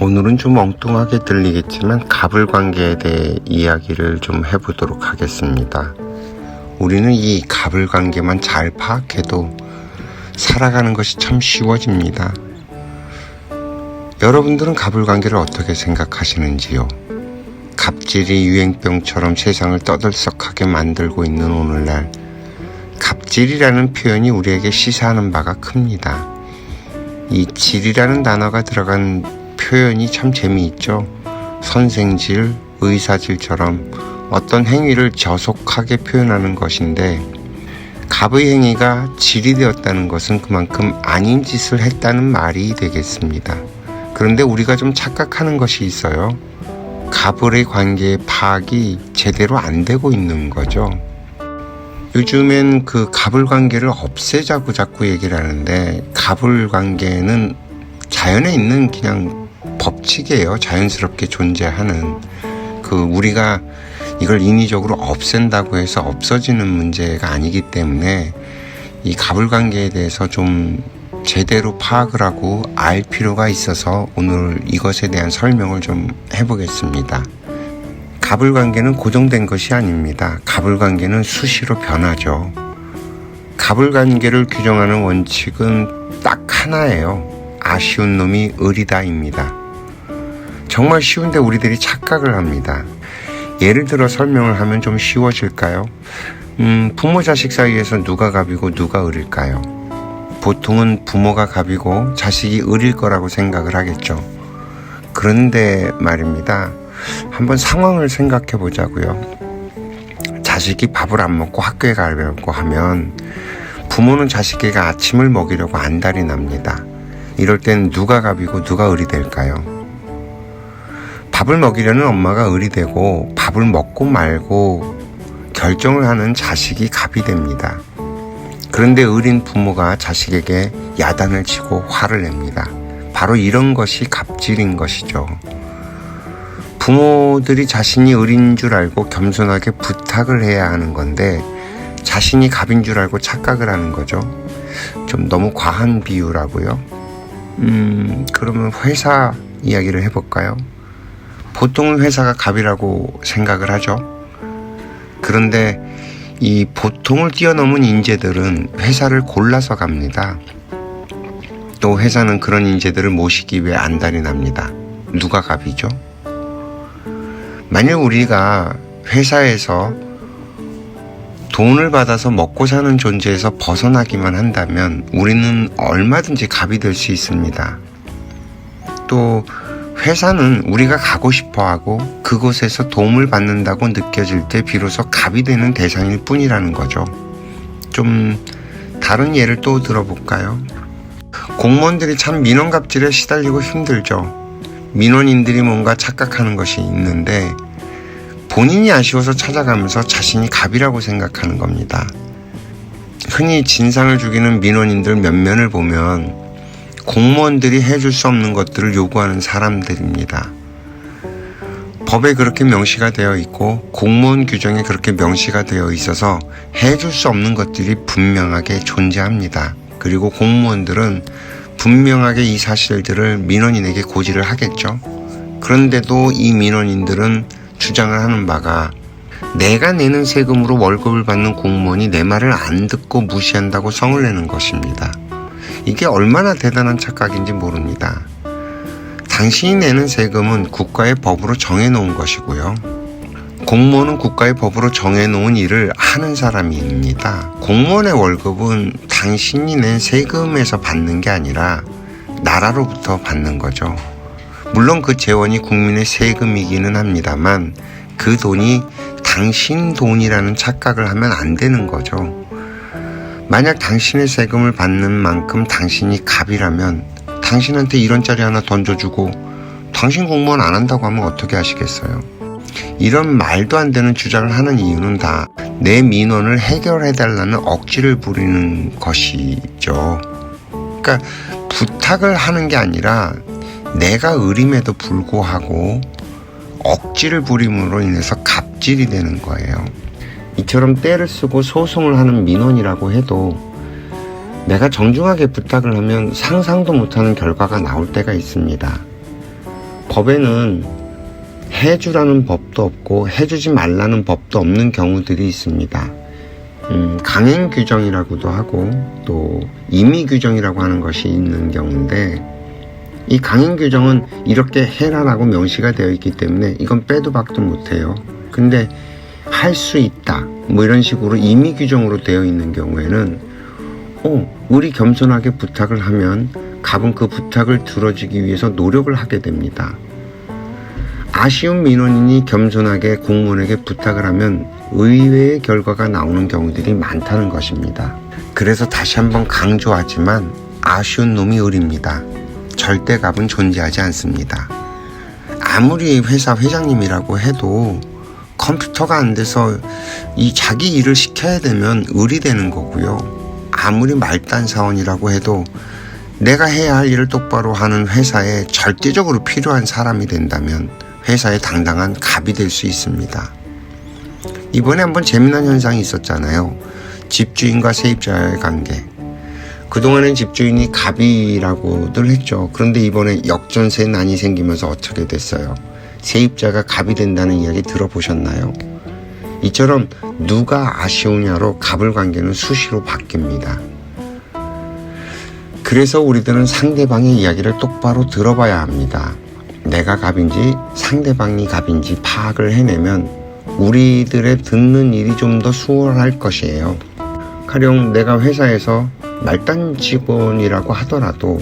오늘은 좀 엉뚱하게 들리겠지만 갑을 관계에 대해 이야기를 좀 해보도록 하겠습니다. 우리는 이 갑을 관계만 잘 파악해도 살아가는 것이 참 쉬워집니다. 여러분들은 갑을 관계를 어떻게 생각하시는지요? 갑질이 유행병처럼 세상을 떠들썩하게 만들고 있는 오늘날 갑질이라는 표현이 우리에게 시사하는 바가 큽니다. 이 질이라는 단어가 들어간 표현이 참 재미있죠. 선생질, 의사질처럼 어떤 행위를 저속하게 표현하는 것인데 갑의 행위가 질이 되었다는 것은 그만큼 아닌 짓을 했다는 말이 되겠습니다. 그런데 우리가 좀 착각하는 것이 있어요. 갑을의 관계의 파악이 제대로 안 되고 있는 거죠. 요즘엔 그 갑을 관계를 없애자고 자꾸 얘기를 하는데 갑을 관계는 자연에 있는 그냥 법칙이에요. 자연스럽게 존재하는 그 우리가 이걸 인위적으로 없앤다고 해서 없어지는 문제가 아니기 때문에 이 갑을 관계에 대해서 좀 제대로 파악을 하고 알 필요가 있어서 오늘 이것에 대한 설명을 좀 해보겠습니다. 갑을 관계는 고정된 것이 아닙니다. 갑을 관계는 수시로 변하죠. 갑을 관계를 규정하는 원칙은 딱 하나예요. 아쉬운 놈이 의리다입니다. 정말 쉬운데 우리들이 착각을 합니다. 예를 들어 설명을 하면 좀 쉬워질까요? 음, 부모 자식 사이에서 누가 갑이고 누가 을일까요? 보통은 부모가 갑이고 자식이 을일 거라고 생각을 하겠죠. 그런데 말입니다. 한번 상황을 생각해 보자고요. 자식이 밥을 안 먹고 학교에 가려고 하면 부모는 자식에게 아침을 먹이려고 안달이 납니다. 이럴 땐 누가 갑이고 누가 을이 될까요? 밥을 먹이려는 엄마가 을이 되고 밥을 먹고 말고 결정을 하는 자식이 갑이 됩니다. 그런데 을인 부모가 자식에게 야단을 치고 화를 냅니다. 바로 이런 것이 갑질인 것이죠. 부모들이 자신이 을인 줄 알고 겸손하게 부탁을 해야 하는 건데 자신이 갑인 줄 알고 착각을 하는 거죠. 좀 너무 과한 비유라고요. 음, 그러면 회사 이야기를 해볼까요? 보통은 회사가 갑이라고 생각을 하죠. 그런데 이 보통을 뛰어넘은 인재들은 회사를 골라서 갑니다. 또 회사는 그런 인재들을 모시기 위해 안달이 납니다. 누가 갑이죠? 만약 우리가 회사에서 돈을 받아서 먹고 사는 존재에서 벗어나기만 한다면 우리는 얼마든지 갑이 될 수 있습니다. 또 회사는 우리가 가고 싶어 하고 그곳에서 도움을 받는다고 느껴질 때 비로소 갑이 되는 대상일 뿐이라는 거죠. 좀 다른 예를 또 들어볼까요? 공무원들이 참 민원갑질에 시달리고 힘들죠. 민원인들이 뭔가 착각하는 것이 있는데 본인이 아쉬워서 찾아가면서 자신이 갑이라고 생각하는 겁니다. 흔히 진상을 죽이는 민원인들 면면을 보면 공무원들이 해줄 수 없는 것들을 요구하는 사람들입니다. 법에 그렇게 명시가 되어 있고 공무원 규정에 그렇게 명시가 되어 있어서 해줄 수 없는 것들이 분명하게 존재합니다. 그리고 공무원들은 분명하게 이 사실들을 민원인에게 고지를 하겠죠. 그런데도 이 민원인들은 주장을 하는 바가 내가 내는 세금으로 월급을 받는 공무원이 내 말을 안 듣고 무시한다고 성을 내는 것입니다. 이게 얼마나 대단한 착각인지 모릅니다. 당신이 내는 세금은 국가의 법으로 정해놓은 것이고요. 공무원은 국가의 법으로 정해놓은 일을 하는 사람입니다. 공무원의 월급은 당신이 낸 세금에서 받는 게 아니라 나라로부터 받는 거죠. 물론 그 재원이 국민의 세금이기는 합니다만 그 돈이 당신 돈이라는 착각을 하면 안 되는 거죠. 만약 당신의 세금을 받는 만큼 당신이 갑이라면 당신한테 이런 짜리 하나 던져주고 당신 공무원 안 한다고 하면 어떻게 하시겠어요? 이런 말도 안 되는 주장을 하는 이유는 다 내 민원을 해결해달라는 억지를 부리는 것이죠. 그러니까 부탁을 하는 게 아니라 내가 의림에도 불구하고 억지를 부림으로 인해서 갑질이 되는 거예요. 이처럼 때를 쓰고 소송을 하는 민원이라고 해도 내가 정중하게 부탁을 하면 상상도 못하는 결과가 나올 때가 있습니다. 법에는 해주라는 법도 없고 해주지 말라는 법도 없는 경우들이 있습니다. 음, 강행 규정이라고도 하고 또 임의 규정이라고 하는 것이 있는 경우인데 이 강행 규정은 이렇게 해라라고 명시가 되어 있기 때문에 이건 빼도 박도 못해요. 근데 할 수 있다 뭐 이런 식으로 임의 규정으로 되어 있는 경우에는 어, 우리 겸손하게 부탁을 하면 갑은 그 부탁을 들어주기 위해서 노력을 하게 됩니다. 아쉬운 민원인이 겸손하게 공무원에게 부탁을 하면 의외의 결과가 나오는 경우들이 많다는 것입니다. 그래서 다시 한번 강조하지만 아쉬운 놈이 을입니다. 절대 갑은 존재하지 않습니다. 아무리 회사 회장님이라고 해도 컴퓨터가 안 돼서 이 자기 일을 시켜야 되면 을이 되는 거고요. 아무리 말단 사원이라고 해도 내가 해야 할 일을 똑바로 하는 회사에 절대적으로 필요한 사람이 된다면 회사에 당당한 갑이 될 수 있습니다. 이번에 한번 재미난 현상이 있었잖아요. 집주인과 세입자의 관계. 그동안엔 집주인이 갑이라고들 했죠. 그런데 이번에 역전세 난이 생기면서 어떻게 됐어요? 세입자가 갑이 된다는 이야기 들어보셨나요? 이처럼 누가 아쉬우냐로 갑을 관계는 수시로 바뀝니다. 그래서 우리들은 상대방의 이야기를 똑바로 들어봐야 합니다. 내가 갑인지 상대방이 갑인지 파악을 해내면 우리들의 듣는 일이 좀 더 수월할 것이에요. 가령 내가 회사에서 말단 직원이라고 하더라도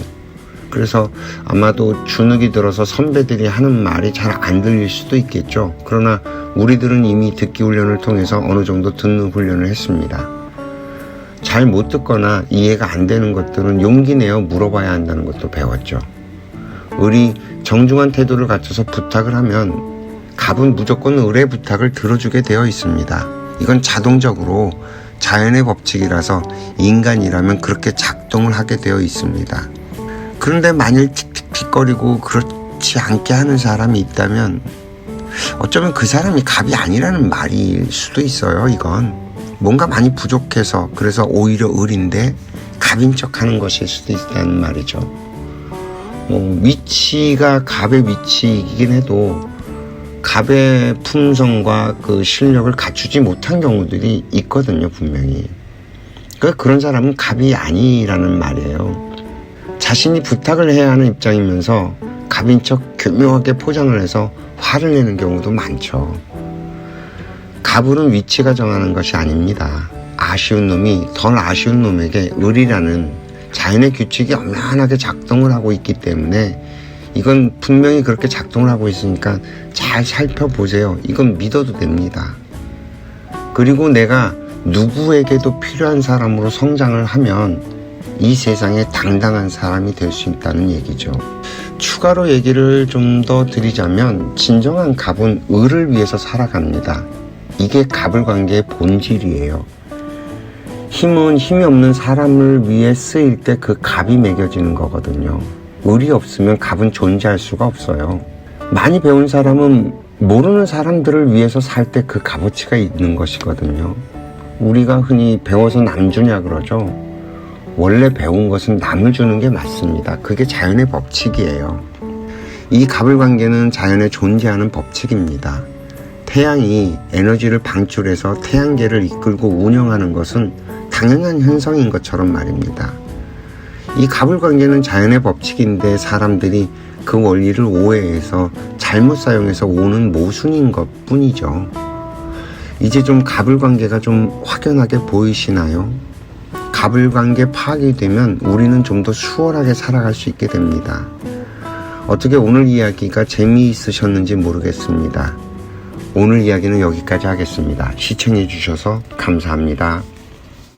그래서 아마도 주눅이 들어서 선배들이 하는 말이 잘 안 들릴 수도 있겠죠. 그러나 우리들은 이미 듣기 훈련을 통해서 어느 정도 듣는 훈련을 했습니다. 잘 못 듣거나 이해가 안 되는 것들은 용기 내어 물어봐야 한다는 것도 배웠죠. 을이 정중한 태도를 갖춰서 부탁을 하면 갑은 무조건 을의 부탁을 들어주게 되어 있습니다. 이건 자동적으로 자연의 법칙이라서 인간이라면 그렇게 작동을 하게 되어 있습니다. 그런데 만일 틱틱틱거리고 그렇지 않게 하는 사람이 있다면 어쩌면 그 사람이 갑이 아니라는 말일 수도 있어요. 이건 뭔가 많이 부족해서 그래서 오히려 을인데 갑인 척 하는 것일 수도 있다는 말이죠. 뭐 위치가 갑의 위치이긴 해도 갑의 품성과 그 실력을 갖추지 못한 경우들이 있거든요, 분명히. 그 그런 사람은 갑이 아니라는 말이에요. 자신이 부탁을 해야 하는 입장이면서 갑인 척 교묘하게 포장을 해서 화를 내는 경우도 많죠. 갑을은 위치가 정하는 것이 아닙니다. 아쉬운 놈이 덜 아쉬운 놈에게 을이라는 자연의 규칙이 엄연하게 작동을 하고 있기 때문에 이건 분명히 그렇게 작동을 하고 있으니까 잘 살펴보세요. 이건 믿어도 됩니다. 그리고 내가 누구에게도 필요한 사람으로 성장을 하면 이 세상에 당당한 사람이 될 수 있다는 얘기죠. 추가로 얘기를 좀 더 드리자면 진정한 갑은 을을 위해서 살아갑니다. 이게 갑을 관계의 본질이에요. 힘은 힘이 없는 사람을 위해 쓰일 때 그 갑이 매겨지는 거거든요. 을이 없으면 갑은 존재할 수가 없어요. 많이 배운 사람은 모르는 사람들을 위해서 살 때 그 값어치가 있는 것이거든요. 우리가 흔히 배워서 남 주냐 그러죠. 원래 배운 것은 남을 주는 게 맞습니다. 그게 자연의 법칙이에요. 이 갑을 관계는 자연에 존재하는 법칙입니다. 태양이 에너지를 방출해서 태양계를 이끌고 운영하는 것은 당연한 현상인 것처럼 말입니다. 이 갑을 관계는 자연의 법칙인데 사람들이 그 원리를 오해해서 잘못 사용해서 오는 모순인 것 뿐이죠. 이제 좀 갑을 관계가 좀 확연하게 보이시나요? 갑을 관계 파악이 되면 우리는 좀 더 수월하게 살아갈 수 있게 됩니다. 어떻게 오늘 이야기가 재미있으셨는지 모르겠습니다. 오늘 이야기는 여기까지 하겠습니다. 시청해 주셔서 감사합니다.